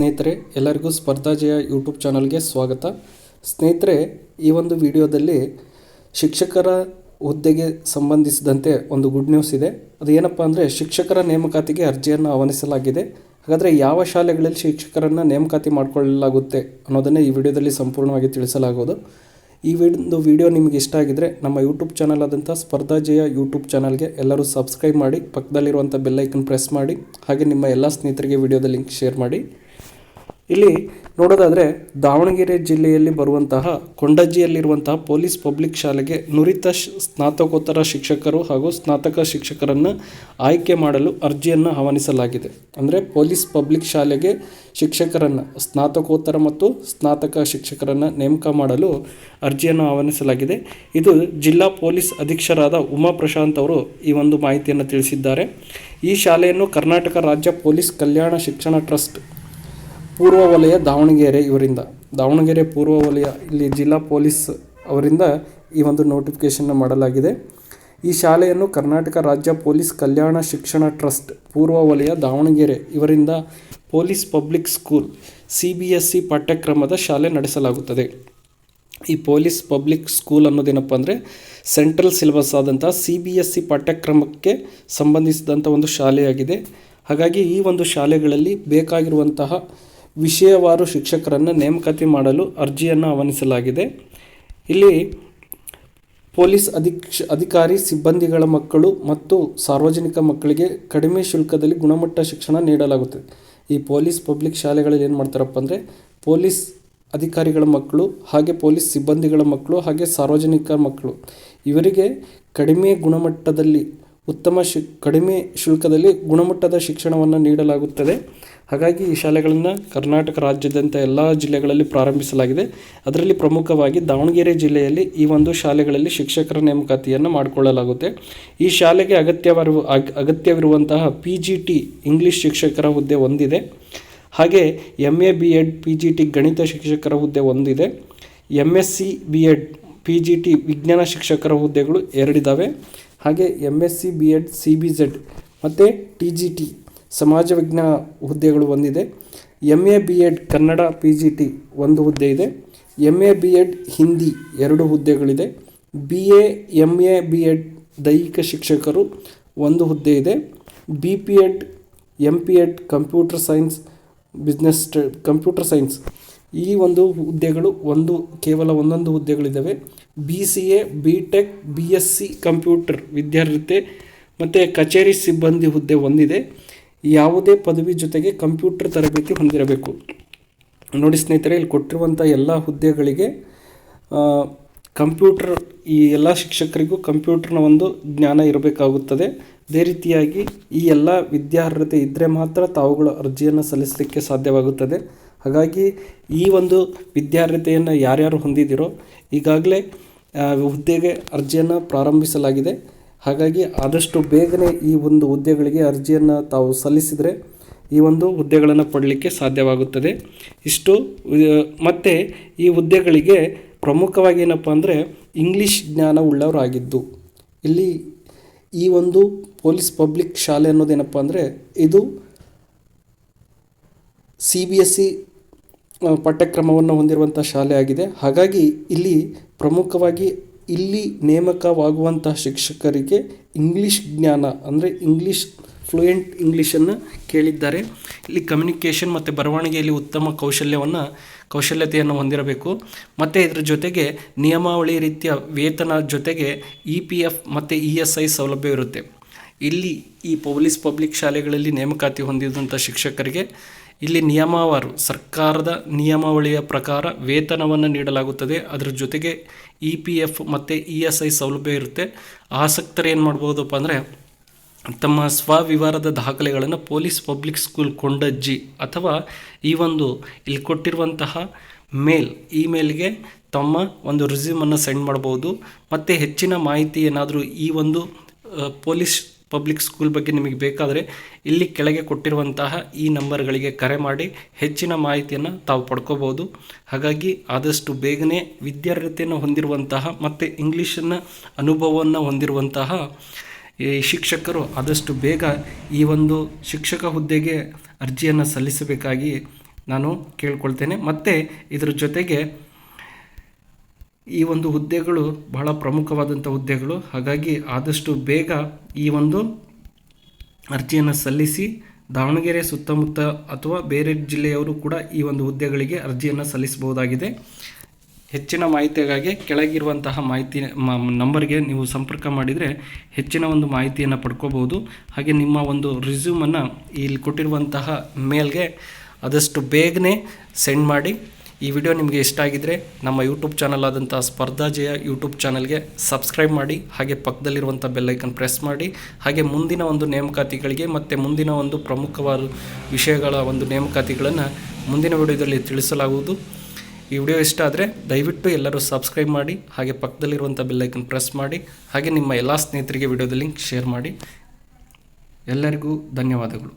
ಸ್ನೇಹಿತರೆ, ಎಲ್ಲರಿಗೂ ಸ್ಪರ್ಧಾಜಯ ಯೂಟ್ಯೂಬ್ ಚಾನಲ್ಗೆ ಸ್ವಾಗತ. ಸ್ನೇಹಿತರೆ, ಈ ಒಂದು ವಿಡಿಯೋದಲ್ಲಿ ಶಿಕ್ಷಕರ ಹುದ್ದೆಗೆ ಸಂಬಂಧಿಸಿದಂತೆ ಒಂದು ಗುಡ್ ನ್ಯೂಸ್ ಇದೆ. ಅದು ಏನಪ್ಪ ಅಂದರೆ, ಶಿಕ್ಷಕರ ನೇಮಕಾತಿಗೆ ಅರ್ಜಿಯನ್ನು ಆಹ್ವಾನಿಸಲಾಗಿದೆ. ಹಾಗಾದರೆ ಯಾವ ಶಾಲೆಗಳಲ್ಲಿ ಶಿಕ್ಷಕರನ್ನು ನೇಮಕಾತಿ ಮಾಡಿಕೊಳ್ಳಲಾಗುತ್ತೆ ಅನ್ನೋದನ್ನೇ ಈ ವಿಡಿಯೋದಲ್ಲಿ ಸಂಪೂರ್ಣವಾಗಿ ತಿಳಿಸಲಾಗುವುದು. ಈ ಒಂದು ವಿಡಿಯೋ ನಿಮಗೆ ಇಷ್ಟ ಆಗಿದ್ದರೆ ನಮ್ಮ ಯೂಟ್ಯೂಬ್ ಚಾನಲ್ ಆದಂಥ ಸ್ಪರ್ಧಾಜಯ ಯೂಟ್ಯೂಬ್ ಚಾನಲ್ಗೆ ಎಲ್ಲರೂ ಸಬ್ಸ್ಕ್ರೈಬ್ ಮಾಡಿ ಪಕ್ಕದಲ್ಲಿರುವಂಥ ಬೆಲ್ಲೈಕನ್ ಪ್ರೆಸ್ ಮಾಡಿ, ಹಾಗೆ ನಿಮ್ಮ ಎಲ್ಲ ಸ್ನೇಹಿತರಿಗೆ ವಿಡಿಯೋದ ಲಿಂಕ್ ಶೇರ್ ಮಾಡಿ. ಇಲ್ಲಿ ನೋಡೋದಾದರೆ ದಾವಣಗೆರೆ ಜಿಲ್ಲೆಯಲ್ಲಿ ಬರುವಂತಹ ಕೊಂಡಜ್ಜಿಯಲ್ಲಿರುವಂತಹ ಪೊಲೀಸ್ ಪಬ್ಲಿಕ್ ಶಾಲೆಗೆ ನುರಿತ ಸ್ನಾತಕೋತ್ತರ ಶಿಕ್ಷಕರು ಹಾಗೂ ಸ್ನಾತಕ ಶಿಕ್ಷಕರನ್ನು ಆಯ್ಕೆ ಮಾಡಲು ಅರ್ಜಿಯನ್ನು ಆಹ್ವಾನಿಸಲಾಗಿದೆ. ಅಂದರೆ ಪೊಲೀಸ್ ಪಬ್ಲಿಕ್ ಶಾಲೆಗೆ ಶಿಕ್ಷಕರನ್ನು, ಸ್ನಾತಕೋತ್ತರ ಮತ್ತು ಸ್ನಾತಕ ಶಿಕ್ಷಕರನ್ನು ನೇಮಕ ಮಾಡಲು ಅರ್ಜಿಯನ್ನು ಆಹ್ವಾನಿಸಲಾಗಿದೆ. ಇದು ಜಿಲ್ಲಾ ಪೊಲೀಸ್ ಅಧೀಕ್ಷರಾದ ಉಮಾ ಪ್ರಶಾಂತ್ ಅವರು ಈ ಒಂದು ಮಾಹಿತಿಯನ್ನು ತಿಳಿಸಿದ್ದಾರೆ. ಈ ಶಾಲೆಯನ್ನು ಕರ್ನಾಟಕ ರಾಜ್ಯ ಪೊಲೀಸ್ ಕಲ್ಯಾಣ ಶಿಕ್ಷಣ ಟ್ರಸ್ಟ್ ಪೂರ್ವ ವಲಯ ದಾವಣಗೆರೆ ಇವರಿಂದ. ದಾವಣಗೆರೆ ಪೂರ್ವ ವಲಯ ಇಲ್ಲಿ ಜಿಲ್ಲಾ ಪೊಲೀಸ್ ಅವರಿಂದ ಈ ಒಂದು ನೋಟಿಫಿಕೇಶನ್ ಮಾಡಲಾಗಿದೆ. ಈ ಶಾಲೆಯನ್ನು ಕರ್ನಾಟಕ ರಾಜ್ಯ ಪೊಲೀಸ್ ಕಲ್ಯಾಣ ಶಿಕ್ಷಣ ಟ್ರಸ್ಟ್ ಪೂರ್ವ ವಲಯ ದಾವಣಗೆರೆ ಇವರಿಂದ police public school C B S C ಪಠ್ಯಕ್ರಮದ ಶಾಲೆ ನಡೆಸಲಾಗುತ್ತದೆ. ಈ ಪೊಲೀಸ್ ಪಬ್ಲಿಕ್ ಸ್ಕೂಲ್ ಅನ್ನೋದೇನಪ್ಪ ಅಂದರೆ ಸೆಂಟ್ರಲ್ ಸಿಲೆಬಸ್ ಆದಂಥ ಸಿ ಬಿ ಎಸ್ ಸಿ ಪಠ್ಯಕ್ರಮಕ್ಕೆ ಸಂಬಂಧಿಸಿದಂಥ ಒಂದು ಶಾಲೆಯಾಗಿದೆ. ಹಾಗಾಗಿ ಈ ಒಂದು ಶಾಲೆಗಳಲ್ಲಿ ಬೇಕಾಗಿರುವಂತಹ ವಿಷಯವಾರು ಶಿಕ್ಷಕರನ್ನು ನೇಮಕಾತಿ ಮಾಡಲು ಅರ್ಜಿಯನ್ನು ಆಹ್ವಾನಿಸಲಾಗಿದೆ. ಇಲ್ಲಿ ಪೊಲೀಸ್ ಅಧೀಕ್ಷ, ಅಧಿಕಾರಿ, ಸಿಬ್ಬಂದಿಗಳ ಮಕ್ಕಳು ಮತ್ತು ಸಾರ್ವಜನಿಕ ಮಕ್ಕಳಿಗೆ ಕಡಿಮೆ ಶುಲ್ಕದಲ್ಲಿ ಗುಣಮಟ್ಟ ಶಿಕ್ಷಣ ನೀಡಲಾಗುತ್ತದೆ. ಈ ಪೊಲೀಸ್ ಪಬ್ಲಿಕ್ ಶಾಲೆಗಳಲ್ಲಿ ಏನು ಮಾಡ್ತಾರಪ್ಪ ಅಂದರೆ ಪೊಲೀಸ್ ಅಧಿಕಾರಿಗಳ ಮಕ್ಕಳು ಹಾಗೆ ಪೊಲೀಸ್ ಸಿಬ್ಬಂದಿಗಳ ಮಕ್ಕಳು ಹಾಗೆ ಸಾರ್ವಜನಿಕ ಮಕ್ಕಳು, ಇವರಿಗೆ ಕಡಿಮೆ ಗುಣಮಟ್ಟದಲ್ಲಿ ಉತ್ತಮ ಶಿ, ಕಡಿಮೆ ಶುಲ್ಕದಲ್ಲಿ ಗುಣಮಟ್ಟದ ಶಿಕ್ಷಣವನ್ನು ನೀಡಲಾಗುತ್ತದೆ. ಹಾಗಾಗಿ ಈ ಶಾಲೆಗಳನ್ನು ಕರ್ನಾಟಕ ರಾಜ್ಯಾದ್ಯಂತ ಎಲ್ಲ ಜಿಲ್ಲೆಗಳಲ್ಲಿ ಪ್ರಾರಂಭಿಸಲಾಗಿದೆ. ಅದರಲ್ಲಿ ಪ್ರಮುಖವಾಗಿ ದಾವಣಗೆರೆ ಜಿಲ್ಲೆಯಲ್ಲಿ ಈ ಒಂದು ಶಾಲೆಗಳಲ್ಲಿ ಶಿಕ್ಷಕರ ನೇಮಕಾತಿಯನ್ನು ಮಾಡಿಕೊಳ್ಳಲಾಗುತ್ತೆ. ಈ ಶಾಲೆಗೆ ಅಗತ್ಯವಿರುವ ಅಗ್- ಅಗತ್ಯವಿರುವಂತಹ ಪಿ ಜಿ ಟಿ ಇಂಗ್ಲೀಷ್ ಶಿಕ್ಷಕರ ಹುದ್ದೆ ಒಂದಿದೆ. ಹಾಗೆ M A B Ed P G T ಗಣಿತ ಶಿಕ್ಷಕರ ಹುದ್ದೆ ಒಂದಿದೆ. M S C B Ed P G T ವಿಜ್ಞಾನ ಶಿಕ್ಷಕರ ಹುದ್ದೆಗಳು ಎರಡಿದ್ದಾವೆ ಹಾಗೆ M S C B Ed C B Z ಮತ್ತು ಟಿ ಜಿ ಟಿ ಸಮಾಜ ವಿಜ್ಞಾನ ಹುದ್ದೆಗಳು ಒಂದಿದೆ. M A B Ed Kannada P G T ಒಂದು ಹುದ್ದೆ ಇದೆ. M A B Ed Hindi ಎರಡು ಹುದ್ದೆಗಳಿದೆ. B A M A B Ed ದೈಹಿಕ ಶಿಕ್ಷಕರು ಒಂದು ಹುದ್ದೆ ಇದೆ. B P Ed M P Ed computer science business computer science ಈ ಒಂದು ಹುದ್ದೆಗಳು ಒಂದು, ಕೇವಲ ಒಂದೊಂದು ಹುದ್ದೆಗಳಿದ್ದಾವೆ. B C A B Tech B S C computer ವಿದ್ಯಾರ್ಹತೆ ಮತ್ತು ಕಚೇರಿ ಸಿಬ್ಬಂದಿ ಹುದ್ದೆ ಒಂದಿದೆ. ಯಾವುದೇ ಪದವಿ ಜೊತೆಗೆ ಕಂಪ್ಯೂಟರ್ ತರಬೇತಿ ಹೊಂದಿರಬೇಕು. ನೋಡಿ ಸ್ನೇಹಿತರೆ, ಇಲ್ಲಿ ಕೊಟ್ಟಿರುವಂಥ ಎಲ್ಲ ಹುದ್ದೆಗಳಿಗೆ ಕಂಪ್ಯೂಟರ್, ಈ ಎಲ್ಲ ಶಿಕ್ಷಕರಿಗೂ ಕಂಪ್ಯೂಟರ್ನ ಒಂದು ಜ್ಞಾನ ಇರಬೇಕಾಗುತ್ತದೆ. ಅದೇ ರೀತಿಯಾಗಿ ಈ ಎಲ್ಲ ವಿದ್ಯಾರ್ಹತೆ ಇದ್ದರೆ ಮಾತ್ರ ತಾವುಗಳು ಅರ್ಜಿಯನ್ನು ಸಲ್ಲಿಸಲಿಕ್ಕೆ ಸಾಧ್ಯವಾಗುತ್ತದೆ. ಹಾಗಾಗಿ ಈ ಒಂದು ವಿದ್ಯಾರ್ಹತೆಯನ್ನು ಯಾರ್ಯಾರು ಹೊಂದಿದ್ದೀರೋ ಈಗಾಗಲೇ ಹುದ್ದೆಗೆ ಅರ್ಜಿಯನ್ನು ಪ್ರಾರಂಭಿಸಲಾಗಿದೆ. ಹಾಗಾಗಿ ಆದಷ್ಟು ಬೇಗನೆ ಈ ಒಂದು ಹುದ್ದೆಗಳಿಗೆ ಅರ್ಜಿಯನ್ನು ತಾವು ಸಲ್ಲಿಸಿದರೆ ಈ ಒಂದು ಹುದ್ದೆಗಳನ್ನು ಪಡಲಿಕ್ಕೆ ಸಾಧ್ಯವಾಗುತ್ತದೆ. ಇಷ್ಟು ಮತ್ತು ಈ ಹುದ್ದೆಗಳಿಗೆ ಪ್ರಮುಖವಾಗಿ ಏನಪ್ಪ ಅಂದರೆ ಇಂಗ್ಲೀಷ್ ಜ್ಞಾನ ಉಳ್ಳವರಾಗಿದ್ದು. ಇಲ್ಲಿ ಈ ಒಂದು ಪೊಲೀಸ್ ಪಬ್ಲಿಕ್ ಶಾಲೆ ಅನ್ನೋದೇನಪ್ಪ ಅಂದರೆ ಇದು ಸಿ ಬಿ ಎಸ್ ಸಿ ಪಠ್ಯಕ್ರಮವನ್ನು ಹೊಂದಿರುವಂಥ ಶಾಲೆ ಆಗಿದೆ. ಹಾಗಾಗಿ ಇಲ್ಲಿ ಪ್ರಮುಖವಾಗಿ ಇಲ್ಲಿ ನೇಮಕವಾಗುವಂಥ ಶಿಕ್ಷಕರಿಗೆ ಇಂಗ್ಲೀಷ್ ಜ್ಞಾನ, ಅಂದರೆ ಇಂಗ್ಲೀಷ್ ಫ್ಲೂಯೆಂಟ್ ಇಂಗ್ಲೀಷನ್ನು ಕೇಳಿದ್ದಾರೆ. ಇಲ್ಲಿ ಕಮ್ಯುನಿಕೇಷನ್ ಮತ್ತು ಬರವಣಿಗೆಯಲ್ಲಿ ಉತ್ತಮ ಕೌಶಲ್ಯವನ್ನು, ಕೌಶಲ್ಯತೆಯನ್ನು ಹೊಂದಿರಬೇಕು. ಮತ್ತು ಇದರ ಜೊತೆಗೆ ನಿಯಮಾವಳಿ ರೀತಿಯ ವೇತನ ಜೊತೆಗೆ ಇ ಪಿ ಎಫ್ ಮತ್ತು ಇ ಎಸ್ ಐ ಸೌಲಭ್ಯ ಇರುತ್ತೆ. ಇಲ್ಲಿ ಈ ಪೊಲೀಸ್ ಪಬ್ಲಿಕ್ ಶಾಲೆಗಳಲ್ಲಿ ನೇಮಕಾತಿ ಹೊಂದಿದಂಥ ಶಿಕ್ಷಕರಿಗೆ ಇಲ್ಲಿ ನಿಯಮವಾರು ಸರ್ಕಾರದ ನಿಯಮಾವಳಿಯ ಪ್ರಕಾರ ವೇತನವನ್ನು ನೀಡಲಾಗುತ್ತದೆ. ಅದರ ಜೊತೆಗೆ ಇ ಪಿ ಎಫ್ ಮತ್ತು ಇ ಎಸ್ ಐ ಸೌಲಭ್ಯ ಇರುತ್ತೆ. ಆಸಕ್ತರು ಏನು ಮಾಡ್ಬೋದಪ್ಪ ಅಂದರೆ ತಮ್ಮ ಸ್ವವಿವರದ ದಾಖಲೆಗಳನ್ನು ಪೊಲೀಸ್ ಪಬ್ಲಿಕ್ ಸ್ಕೂಲ್ ಕೊಂಡಜ್ಜಿ ಅಥವಾ ಈ ಒಂದು ಇಲ್ಲಿ ಕೊಟ್ಟಿರುವಂತಹ ಮೇಲ್, ಇಮೇಲ್ಗೆ ತಮ್ಮ ಒಂದು ರಿಸ್ಯೂಮನ್ನು ಸೆಂಡ್ ಮಾಡ್ಬೋದು. ಮತ್ತು ಹೆಚ್ಚಿನ ಮಾಹಿತಿ ಏನಾದರೂ ಈ ಒಂದು ಪೊಲೀಸ್ ಪಬ್ಲಿಕ್ ಸ್ಕೂಲ್ ಬಗ್ಗೆ ನಿಮಗೆ ಬೇಕಾದರೆ ಇಲ್ಲಿ ಕೆಳಗೆ ಕೊಟ್ಟಿರುವಂತಹ ಈ ನಂಬರ್ಗಳಿಗೆ ಕರೆ ಮಾಡಿ ಹೆಚ್ಚಿನ ಮಾಹಿತಿಯನ್ನು ತಾವು ಪಡ್ಕೋಬೋದು ಹಾಗಾಗಿ ಆದಷ್ಟು ಬೇಗನೆ ವಿದ್ಯಾರ್ಹತೆಯನ್ನು ಹೊಂದಿರುವಂತಹ ಮತ್ತು ಇಂಗ್ಲೀಷನ್ನು ಅನುಭವವನ್ನು ಹೊಂದಿರುವಂತಹ ಈ ಶಿಕ್ಷಕರು ಆದಷ್ಟು ಬೇಗ ಈ ಒಂದು ಶಿಕ್ಷಕ ಹುದ್ದೆಗೆ ಅರ್ಜಿಯನ್ನು ಸಲ್ಲಿಸಬೇಕಾಗಿ ನಾನು ಕೇಳ್ಕೊಳ್ತೇನೆ. ಮತ್ತು ಇದರ ಜೊತೆಗೆ ಈ ಒಂದು ಹುದ್ದೆಗಳು ಬಹಳ ಪ್ರಮುಖವಾದಂಥ ಹುದ್ದೆಗಳು. ಹಾಗಾಗಿ ಆದಷ್ಟು ಬೇಗ ಈ ಒಂದು ಅರ್ಜಿಯನ್ನು ಸಲ್ಲಿಸಿ ದಾವಣಗೆರೆ ಸುತ್ತಮುತ್ತ ಅಥವಾ ಬೇರೆ ಜಿಲ್ಲೆಯವರು ಕೂಡ ಈ ಒಂದು ಹುದ್ದೆಗಳಿಗೆ ಅರ್ಜಿಯನ್ನು ಸಲ್ಲಿಸಬಹುದಾಗಿದೆ. ಹೆಚ್ಚಿನ ಮಾಹಿತಿಗಾಗಿ ಕೆಳಗಿರುವಂತಹ ಮಾಹಿತಿ ನಂಬರ್ಗೆ ನೀವು ಸಂಪರ್ಕ ಮಾಡಿದರೆ ಹೆಚ್ಚಿನ ಒಂದು ಮಾಹಿತಿಯನ್ನು ಪಡ್ಕೋಬೋದು ಹಾಗೆ ನಿಮ್ಮ ಒಂದು ರಿಸ್ಯೂಮನ್ನು ಇಲ್ಲಿ ಕೊಟ್ಟಿರುವಂತಹ ಮೇಲ್ಗೆ ಆದಷ್ಟು ಬೇಗನೆ ಸೆಂಡ್ ಮಾಡಿ. ಈ ವಿಡಿಯೋ ನಿಮಗೆ ಇಷ್ಟ ಆಗಿದ್ದರೆ ನಮ್ಮ ಯೂಟ್ಯೂಬ್ ಚಾನಲ್ ಆದಂಥ ಸ್ಪರ್ಧಾಜಯ ಯೂಟ್ಯೂಬ್ ಚಾನಲ್ಗೆ ಸಬ್ಸ್ಕ್ರೈಬ್ ಮಾಡಿ, ಹಾಗೆ ಪಕ್ಕದಲ್ಲಿರುವಂಥ ಬೆಲ್ಲೈಕನ್ ಪ್ರೆಸ್ ಮಾಡಿ, ಹಾಗೆ ಮುಂದಿನ ಒಂದು ನೇಮಕಾತಿಗಳಿಗೆ ಮತ್ತು ಮುಂದಿನ ಒಂದು ಪ್ರಮುಖವಾದ ವಿಷಯಗಳ ಒಂದು ನೇಮಕಾತಿಗಳನ್ನು ಮುಂದಿನ ವಿಡಿಯೋದಲ್ಲಿ ತಿಳಿಸಲಾಗುವುದು. ಈ ವಿಡಿಯೋ ಇಷ್ಟ ಆದರೆ ದಯವಿಟ್ಟು ಎಲ್ಲರೂ ಸಬ್ಸ್ಕ್ರೈಬ್ ಮಾಡಿ, ಹಾಗೆ ಪಕ್ಕದಲ್ಲಿರುವಂಥ ಬೆಲ್ಲೈಕನ್ ಪ್ರೆಸ್ ಮಾಡಿ, ಹಾಗೆ ನಿಮ್ಮ ಎಲ್ಲ ಸ್ನೇಹಿತರಿಗೆ ವಿಡಿಯೋದ ಲಿಂಕ್ ಶೇರ್ ಮಾಡಿ. ಎಲ್ಲರಿಗೂ ಧನ್ಯವಾದಗಳು.